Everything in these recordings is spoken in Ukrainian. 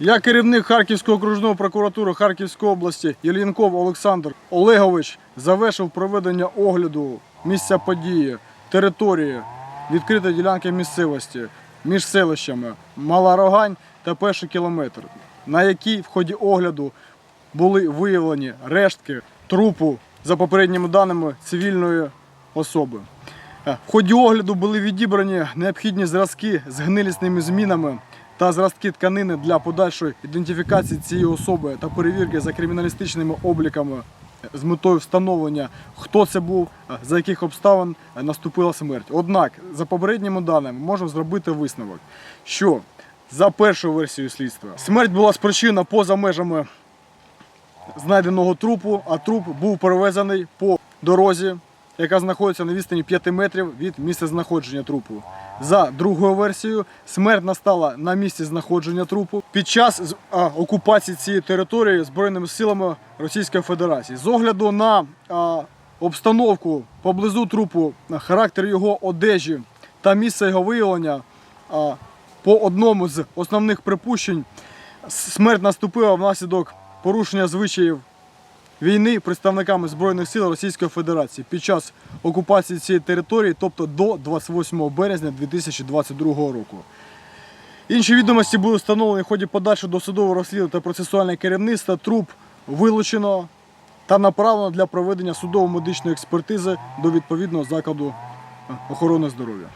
Я керівник Харківської окружної прокуратури Харківської області Єлінков Олександр Олегович завершив проведення огляду місця події, території, відкритої ділянки місцевості між селищами Мала Рогань та перший кілометр, на якій в ході огляду були виявлені рештки трупу за попередніми даними цивільної особи. Е, В ході огляду були відібрані необхідні зразки з гнилісними змінами та зразки тканини для подальшої ідентифікації цієї особи та перевірки за криміналістичними обліками з метою встановлення, хто це був, за яких обставин наступила смерть. Однак, за попередніми даними, можемо зробити висновок, що за першою версією слідства смерть була спричинена поза межами знайденого трупу, а труп був перевезений по дорозі, яка знаходиться на відстані 5 метрів від місця знаходження трупу. За другою версією, смерть настала на місці знаходження трупу під час окупації цієї території Збройними силами Російської Федерації. З огляду на обстановку поблизу трупу, характер його одежі та місце його виявлення, по одному з основних припущень, смерть наступила внаслідок порушення звичаїв війни представниками Збройних сил Російської Федерації під час окупації цієї території, тобто до 28 березня 2022 року. Інші відомості були встановлені в ході подальшого досудового розслідування та процесуального керівництва. Труп вилучено та направлено для проведення судово-медичної експертизи до відповідного закладу е, охорони здоров'я.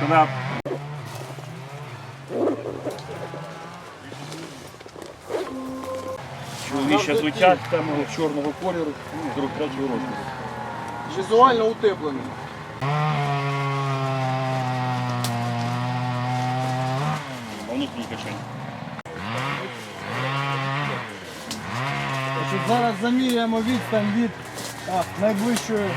Тогда чоловіче взуття темного чорного кольору, 43 розміру. Візуально утеплений. Внутрішній кишені. Зараз заміряємо відстань від найближчої